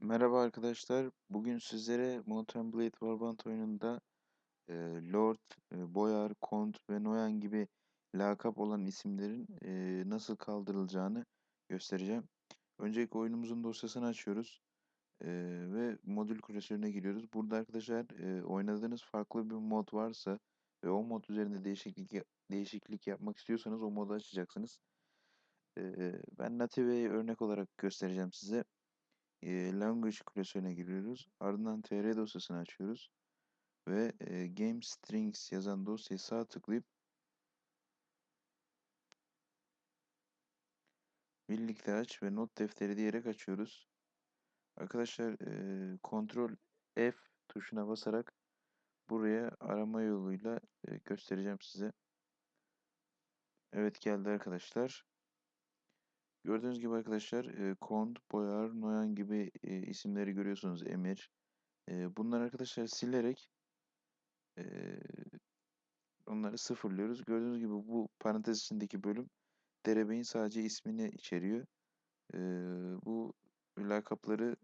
Merhaba arkadaşlar. Bugün sizlere Mount and Blade Warband oyununda e, Lord, e, Boyar, Kont ve Noyan gibi lakap olan isimlerin e, nasıl kaldırılacağını göstereceğim. Öncelikle oyunumuzun dosyasını açıyoruz e, ve modül klasörüne giriyoruz. Burada arkadaşlar e, oynadığınız farklı bir mod varsa ve o mod üzerinde değişiklik değişiklik yapmak istiyorsanız o modu açacaksınız. E, ben Native'yi örnek olarak göstereceğim size e, language klasörüne giriyoruz. Ardından tr dosyasını açıyoruz. Ve e, game strings yazan dosyayı sağ tıklayıp birlikte aç ve not defteri diyerek açıyoruz. Arkadaşlar e, Ctrl F tuşuna basarak buraya arama yoluyla e, göstereceğim size. Evet geldi arkadaşlar. Gördüğünüz gibi arkadaşlar e, Kont, Boyar, Noyan gibi e, isimleri görüyorsunuz. Emir. E, bunlar arkadaşlar silerek e, onları sıfırlıyoruz. Gördüğünüz gibi bu parantez içindeki bölüm derebeyin sadece ismini içeriyor. E, bu lakapları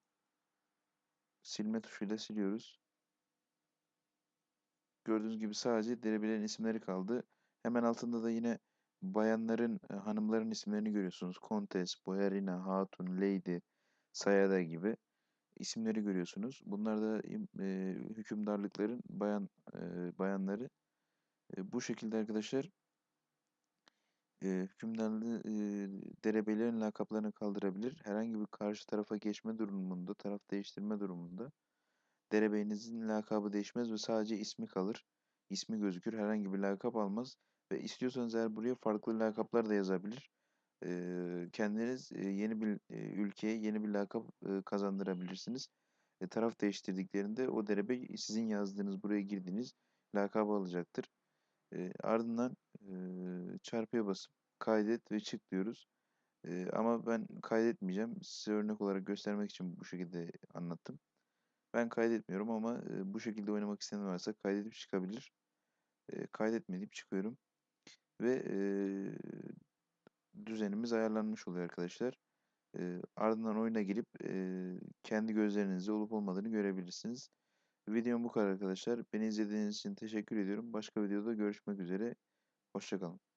silme tuşuyla siliyoruz. Gördüğünüz gibi sadece derebelerin isimleri kaldı. Hemen altında da yine bayanların, hanımların isimlerini görüyorsunuz. Kontes, Boyarina, Hatun, Lady, Sayada gibi isimleri görüyorsunuz. Bunlar da e, hükümdarlıkların bayan e, bayanları. E, bu şekilde arkadaşlar e, hükümdarlı e, derebelerin lakaplarını kaldırabilir. Herhangi bir karşı tarafa geçme durumunda, taraf değiştirme durumunda derebeyinizin lakabı değişmez ve sadece ismi kalır. İsmi gözükür. Herhangi bir lakap almaz. Ve istiyorsanız eğer buraya farklı lakaplar da yazabilir. Kendiniz yeni bir e, ülkeye yeni bir lakap kazandırabilirsiniz. E, taraf değiştirdiklerinde o derebey sizin yazdığınız buraya girdiğiniz lakabı alacaktır. Ardından çarpıya basıp kaydet ve çık diyoruz. Ama ben kaydetmeyeceğim. Size örnek olarak göstermek için bu şekilde anlattım. Ben kaydetmiyorum ama bu şekilde oynamak isteyen varsa kaydedip çıkabilir. E, kaydetmeyip çıkıyorum. Ve e, düzenimiz ayarlanmış oluyor arkadaşlar. E, ardından oyuna girip e, kendi gözlerinizle olup olmadığını görebilirsiniz. Videom bu kadar arkadaşlar. Beni izlediğiniz için teşekkür ediyorum. Başka videoda görüşmek üzere. Hoşçakalın.